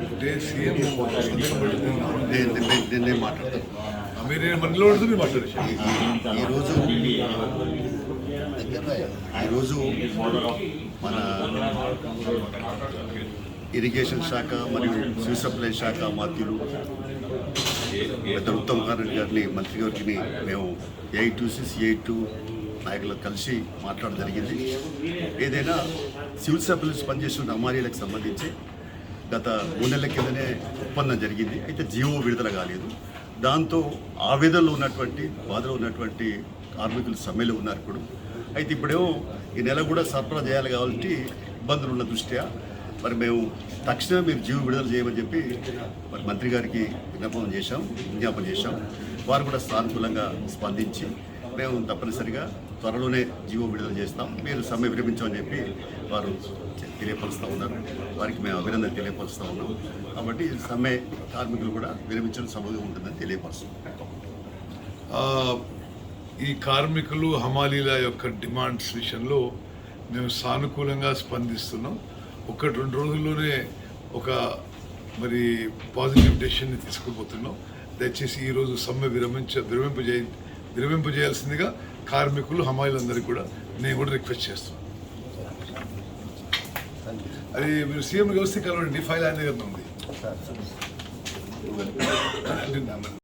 అంటే సీఎం సంతకం పెట్టింది నేను నేను- నేనే మాట్లాడతాను ఈరోజు ఈరోజు మన ఇరిగేషన్ శాఖ మరియు సివిల్ సప్లై శాఖ మాత్యులు పెద్ద ఉత్తమ్ కుమార్ రెడ్డి గారిని మంత్రి గారికి మేము eight two six eight two నాయకులు కలిసి మాట్లాడడం జరిగింది. ఏదైనా సివిల్ సప్లైస్ పనిచేస్తున్న అమారీలకు సంబంధించి గత మూడు నెలల కిందనే ఒప్పందం జరిగింది. అయితే జియో విడుదల కాలేదు. దాంతో ఆవేదనలో ఉన్నటువంటి బాధలో ఉన్నటువంటి కార్మికులు సమ్మెలో ఉన్నారు ఇప్పుడు. అయితే ఇప్పుడేమో ఈ నెల కూడా సరఫరా చేయాలి కాబట్టి ఇబ్బందులు ఉన్న దృష్ట్యా? మరి మేము తక్షణమే మీరు జీవ విడుదల చేయమని చెప్పి మరి మంత్రి గారికి విజ్ఞాపనం చేశాం విజ్ఞాపన చేశాం. వారు కూడా సానుకూలంగా స్పందించి మేము తప్పనిసరిగా. త్వరలోనే జీవో విడుదల చేస్తాం. మీరు సమ్మె విరమించమని చెప్పి వారు తెలియపరుస్తూ ఉన్నారు. వారికి మేము అభినందన తెలియపరుస్తూ ఉన్నాం. కాబట్టి సమ్మె కార్మికులు కూడా విరమించడం సమయం ఉంటుందని తెలియపరుస్తున్నాం ఈ కార్మికులు హమాలీల యొక్క డిమాండ్స్ విషయంలో మేము సానుకూలంగా స్పందిస్తున్నాం. ఒకటి రెండు రోజుల్లోనే ఒక మరి పాజిటివ్ డెసిషన్ని తీసుకుపోతున్నాం. దయచేసి ఈరోజు సమ్మె విరమించ విరమింపజే విరమింపజేయాల్సిందిగా కార్మికులు హమాలీలందరికీ కూడా నేను కూడా రిక్వెస్ట్ చేస్తున్నాను. అది మీరు సీఎం వ్యవస్థ కలవండి ఫైల్ ఆయన దగ్గర ఉంది.